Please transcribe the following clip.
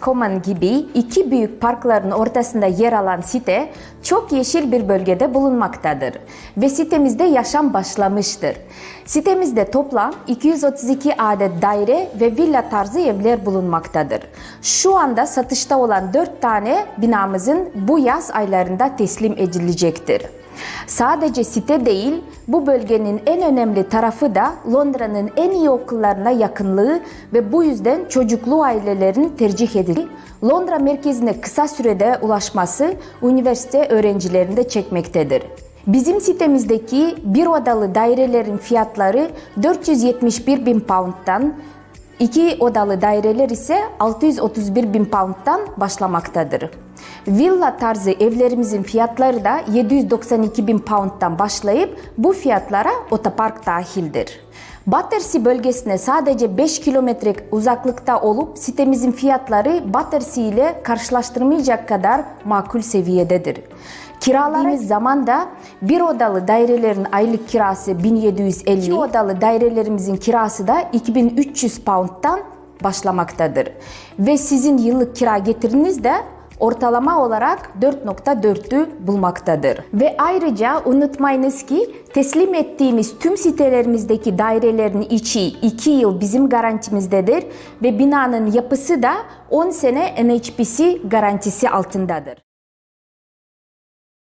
Common gibi iki büyük parkların ortasında yer alan site çok yeşil bir bölgede bulunmaktadır ve sitemizde yaşam başlamıştır. Sitemizde toplam 232 adet daire ve villa tarzı evler bulunmaktadır. Şu anda satışta olan 4 tane binamızın bu yaz aylarında teslim edilecektir. Sadece site değil, bu bölgenin en önemli tarafı da Londra'nın en iyi okullarına yakınlığı ve bu yüzden çocuklu ailelerin tercih edildiği Londra merkezine kısa sürede ulaşması üniversite öğrencilerini de çekmektedir. Bizim sitemizdeki bir odalı dairelerin fiyatları 471 bin pound'dan, iki odalı daireler ise 631 bin pound'dan başlamaktadır. Villa tarzı evlerimizin fiyatları da 792 bin pound'dan başlayıp bu fiyatlara otopark dahildir. Battersea bölgesine sadece 5 kilometre uzaklıkta olup sitemizin fiyatları Battersea ile karşılaştırmayacak kadar makul seviyededir. Kiraladığımız zaman da bir odalı dairelerin aylık kirası 1750, iki odalı dairelerimizin kirası da 2300 pound'dan başlamaktadır. Ve sizin yıllık kira getiriniz de ortalama olarak 4.4'ü bulmaktadır. Ve ayrıca unutmayınız ki teslim ettiğimiz tüm sitelerimizdeki dairelerin içi 2 yıl bizim garantimizdedir ve binanın yapısı da 10 sene NHPC garantisi altındadır.